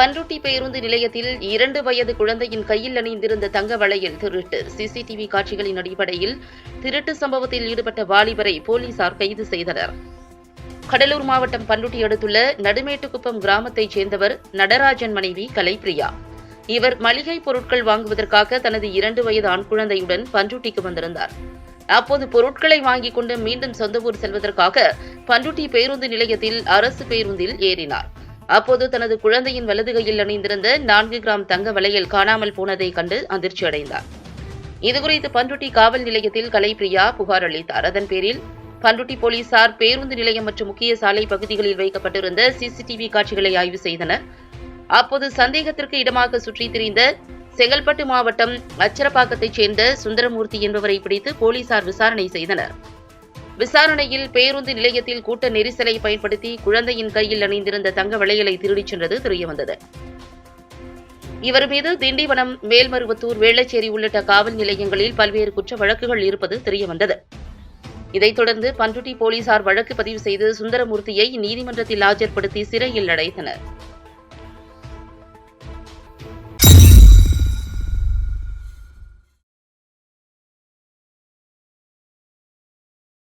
பன்ருட்டி பேருந்து நிலையத்தில் இரண்டு வயது குழந்தையின் கையில் அணிந்திருந்த தங்க வளையல் திருட்டு. சிசிடிவி காட்சிகளின் அடிப்படையில் திருட்டு சம்பவத்தில் ஈடுபட்ட வாலிபரை போலீசார் கைது செய்தனர். கடலூர் மாவட்டம் பன்ருட்டி அடுத்துள்ள நடுமேட்டுக்குப்பம் கிராமத்தைச் சேர்ந்தவர் நடராஜன் மனைவி கலைப்பிரியா. இவர் மளிகை பொருட்கள் வாங்குவதற்காக தனது இரண்டு வயது ஆண் குழந்தையுடன் பன்ருட்டிக்கு வந்திருந்தார். அப்போது பொருட்களை வாங்கிக் கொண்டு மீண்டும் சொந்த ஊர் செல்வதற்காக பன்ருட்டி பேருந்து நிலையத்தில் அரசு பேருந்தில் ஏறினார். அப்போது தனது குழந்தையின் வலது கையில் அணிந்திருந்த நான்கு கிராம் தங்க வலையில் காணாமல் போனதை கண்டு அதிர்ச்சி அடைந்தார். இதுகுறித்து பண்ருட்டி காவல் நிலையத்தில் கலைப்பிரியா புகார் அளித்தார். அதன் பேரில் பண்ருட்டி போலீசார் பேருந்து நிலையம் மற்றும் முக்கிய சாலை பகுதிகளில் வைக்கப்பட்டிருந்த சிசிடிவி காட்சிகளை ஆய்வு செய்தனர். அப்போது சந்தேகத்திற்கு இடமாக சுற்றித் திரிந்த செங்கல்பட்டு மாவட்டம் அச்சரப்பாக்கத்தைச் சேர்ந்த சுந்தரமூர்த்தி என்பவரை பிடித்து போலீசார் விசாரணை செய்தனர். விசாரணையில் பேருந்து நிலையத்தில் கூட்ட நெரிசலை பயன்படுத்தி குழந்தையின் கையில் அணிந்திருந்த தங்க வளையலை திருடிச் சென்றது தெரியவந்தது. இவர் மீது திண்டிவனம் மேல்மருவத்தூர் வேளச்சேரி உள்ளிட்ட காவல் நிலையங்களில் பல்வேறு குற்ற வழக்குகள் இருப்பது தெரியவந்தது. இதைத் தொடர்ந்து பன்ருட்டி போலீசார் வழக்கு பதிவு செய்து சுந்தரமூர்த்தியை நீதிமன்றத்தில் ஆஜர்படுத்தி சிறையில் அடைத்தனர்.